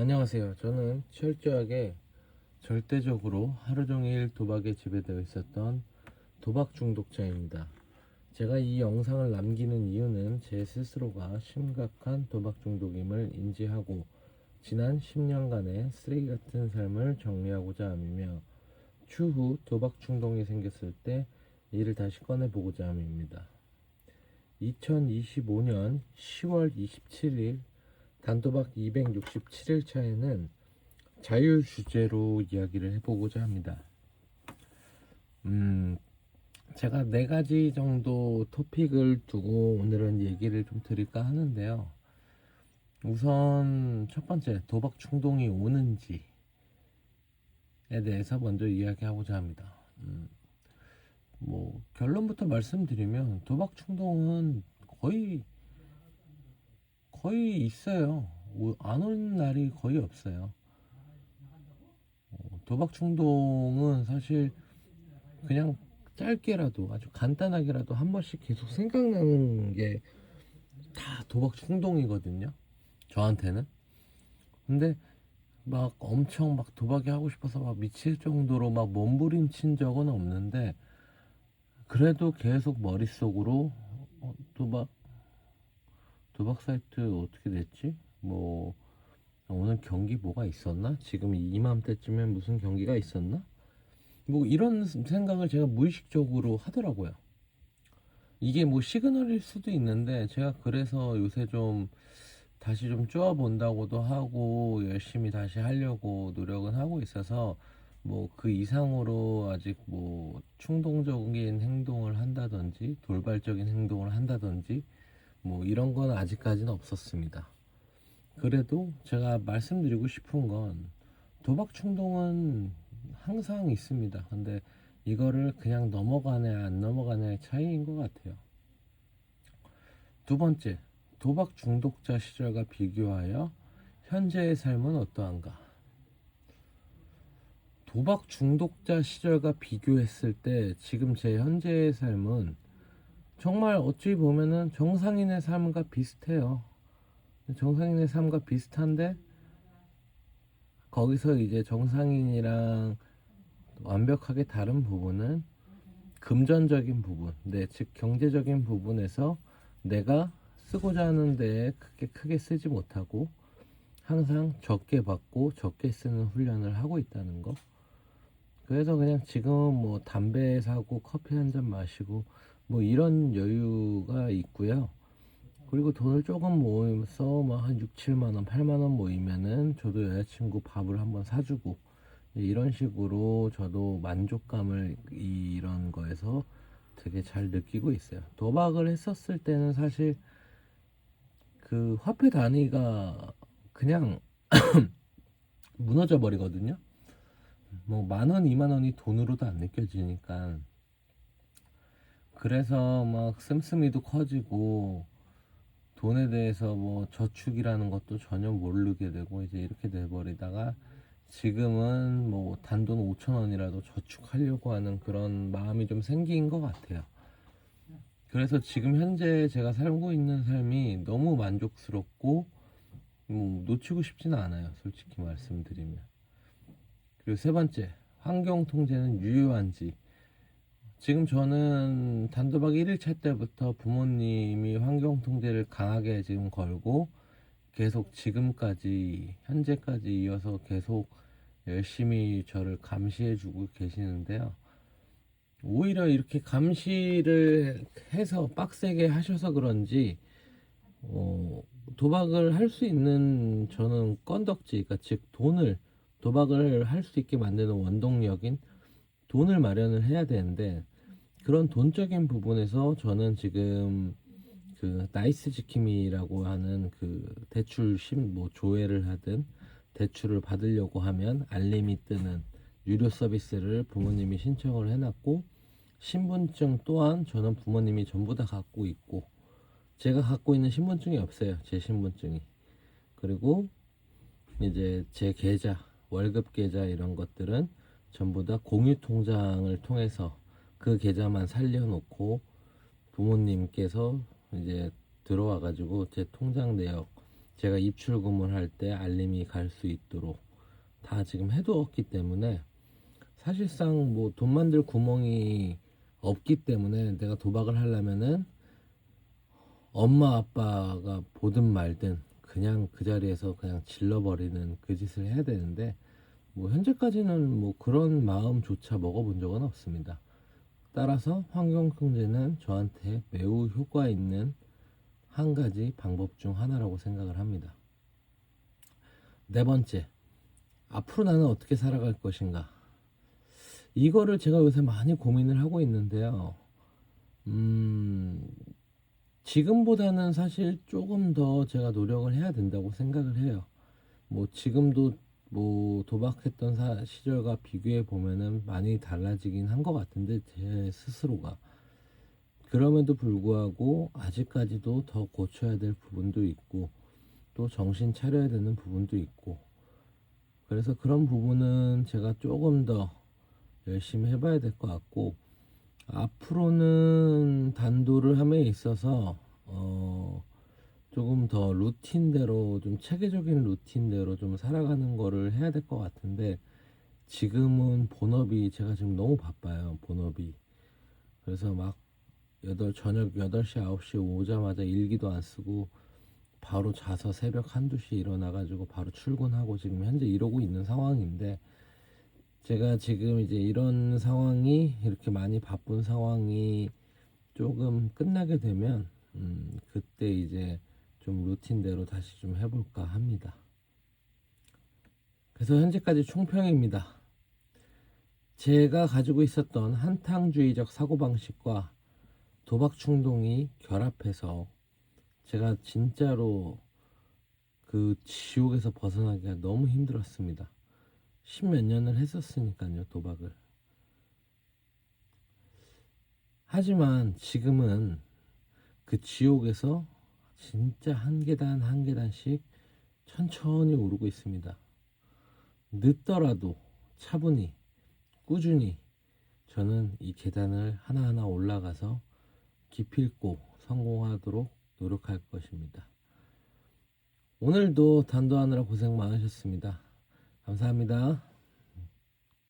안녕하세요. 저는 철저하게 절대적으로 하루 종일 도박에 지배되어 있었던 도박 중독자입니다. 제가 이 영상을 남기는 이유는 제 스스로가 심각한 도박 중독임을 인지하고 지난 10년간의 쓰레기 같은 삶을 정리하고자 함이며 추후 도박 충동이 생겼을 때 이를 다시 꺼내보고자 함입니다. 2025년 10월 27일 단도박 267일 차에는 자율 주제로 이야기를 해보고자 합니다. 음, 제가 네 가지 정도 토픽을 두고 오늘은 얘기를 좀 드릴까 하는데요. 우선 첫 번째 도박 충동이 오는지에 대해서 먼저 이야기하고자 합니다. 음, 뭐 결론부터 말씀드리면 도박 충동은 거의 거의 있어요. 오- 안 오는 날이 거의 없어요. 어, 도박 충동은 사실 그냥 짧게라도 아주 간단하게라도 한 번씩 계속 생각나는 게 다 도박 충동이거든요. 저한테는. 근데 막 엄청 막 도박이 하고 싶어서 막 미칠 정도로 막 몸부림친 적은 없는데 그래도 계속 머릿속으로 어, 도박 도박 사이트 어떻게 됐지? 뭐 오늘 경기 뭐가 있었나? 지금 이맘때쯤엔 무슨 경기가 있었나? 뭐 이런 생각을 제가 무의식적으로 하더라고요. 이게 뭐 시그널일 수도 있는데 제가 그래서 요새 좀 다시 좀 쪼아 본다고도 하고 열심히 다시 하려고 노력은 하고 있어서 뭐 그 이상으로 아직 뭐 충동적인 행동을 한다든지 돌발적인 행동을 한다든지 뭐 이런 건 아직까지는 없었습니다. 그래도 제가 말씀드리고 싶은 건 도박 충동은 항상 있습니다. 근데 이거를 그냥 넘어가네 안 넘어가냐의 차이인 것 같아요. 두 번째, 도박 중독자 시절과 비교하여 현재의 삶은 어떠한가? 도박 중독자 시절과 비교했을 때 지금 제 현재의 삶은 정말 어찌 보면은 정상인의 삶과 비슷해요. 정상인의 삶과 비슷한데 거기서 이제 정상인이랑 완벽하게 다른 부분은 금전적인 부분, 네, 즉 경제적인 부분에서 내가 쓰고자 하는 데에 크게 크게 쓰지 못하고 항상 적게 받고 적게 쓰는 훈련을 하고 있다는 거. 그래서 그냥 지금은 뭐 담배 사고 커피 한 잔 마시고 뭐 이런 여유가 있고요. 그리고 돈을 조금 모으면서 뭐한 6, 7만 원, 8만 원 모이면은 저도 여자친구 밥을 한번 사주고 이런 식으로 저도 만족감을 이런 거에서 되게 잘 느끼고 있어요. 도박을 했었을 때는 사실 그 화폐 단위가 그냥 무너져 버리거든요. 뭐 만 원, 이만 원이 돈으로도 안 느껴지니까 그래서 막 씀씀이도 커지고 돈에 대해서 뭐 저축이라는 것도 전혀 모르게 되고 이제 이렇게 돼 버리다가 지금은 뭐 단돈 5천 원이라도 저축하려고 하는 그런 마음이 좀 생긴 것 같아요. 그래서 지금 현재 제가 살고 있는 삶이 너무 만족스럽고 뭐 놓치고 싶지는 않아요. 솔직히 말씀드리면. 그리고 세 번째, 환경 통제는 유효한지. 지금 저는 단도박 1일차 때부터 부모님이 환경 통제를 강하게 지금 걸고 계속 지금까지 현재까지 이어서 계속 열심히 저를 감시해 주고 계시는데요. 오히려 이렇게 감시를 해서 빡세게 하셔서 그런지 어, 도박을 할 수 있는 저는 건덕지, 그러니까 즉 돈을 도박을 할 수 있게 만드는 원동력인 돈을 마련을 해야 되는데 그런 돈적인 부분에서 저는 지금 그 나이스 지킴이라고 하는 그 대출 심뭐 조회를 하든 대출을 받으려고 하면 알림이 뜨는 유료 서비스를 부모님이 신청을 해놨고 신분증 또한 저는 부모님이 전부 다 갖고 있고 제가 갖고 있는 신분증이 없어요 제 신분증이. 그리고 이제 제 계좌 월급 계좌 이런 것들은 전부 다 공유 통장을 통해서 그 계좌만 살려놓고 부모님께서 이제 들어와 가지고 제 통장 내역 제가 입출금을 할 때 알림이 갈 수 있도록 다 지금 해두었기 때문에 사실상 뭐 돈 만들 구멍이 없기 때문에 내가 도박을 하려면은 엄마 아빠가 보든 말든 그냥 그 자리에서 그냥 질러버리는 그 짓을 해야 되는데 뭐 현재까지는 뭐 그런 마음조차 먹어본 적은 없습니다. 따라서 환경통제는 저한테 매우 효과 있는 한 가지 방법 중 하나라고 생각을 합니다. 네 번째, 앞으로 나는 어떻게 살아갈 것인가? 이거를 제가 요새 많이 고민을 하고 있는데요. 음, 지금보다는 사실 조금 더 제가 노력을 해야 된다고 생각을 해요. 뭐 지금도 뭐 도박했던 사- 시절과 비교해 보면은 많이 달라지긴 한 것 같은데 제 스스로가. 그럼에도 불구하고 아직까지도 더 고쳐야 될 부분도 있고 또 정신 차려야 되는 부분도 있고. 그래서 그런 부분은 제가 조금 더 열심히 해봐야 될 것 같고 앞으로는 단도를 함에 있어서 어 조금 더 루틴대로 좀 체계적인 루틴대로 좀 살아가는 거를 해야 될 것 같은데 지금은 본업이 제가 지금 너무 바빠요 본업이. 그래서 막 여덟 저녁 8시 9시에 오자마자 일기도 안 쓰고 바로 자서 새벽 한두 시에 일어나 가지고 바로 출근하고 지금 현재 이러고 있는 상황인데 제가 지금 이제 이런 상황이 이렇게 많이 바쁜 상황이 조금 끝나게 되면 음, 그때 이제 좀 루틴대로 다시 좀 해볼까 합니다. 그래서 현재까지 총평입니다. 제가 가지고 있었던 한탕주의적 사고방식과 도박 충동이 결합해서 제가 진짜로 그 지옥에서 벗어나기가 너무 힘들었습니다. 십몇 년을 했었으니까요, 도박을. 하지만 지금은 그 지옥에서 진짜 한 계단 한 계단씩 천천히 오르고 있습니다. 늦더라도 차분히, 꾸준히 저는 이 계단을 하나하나 올라가서 기필코 성공하도록 노력할 것입니다. 오늘도 단도하느라 고생 많으셨습니다. 감사합니다.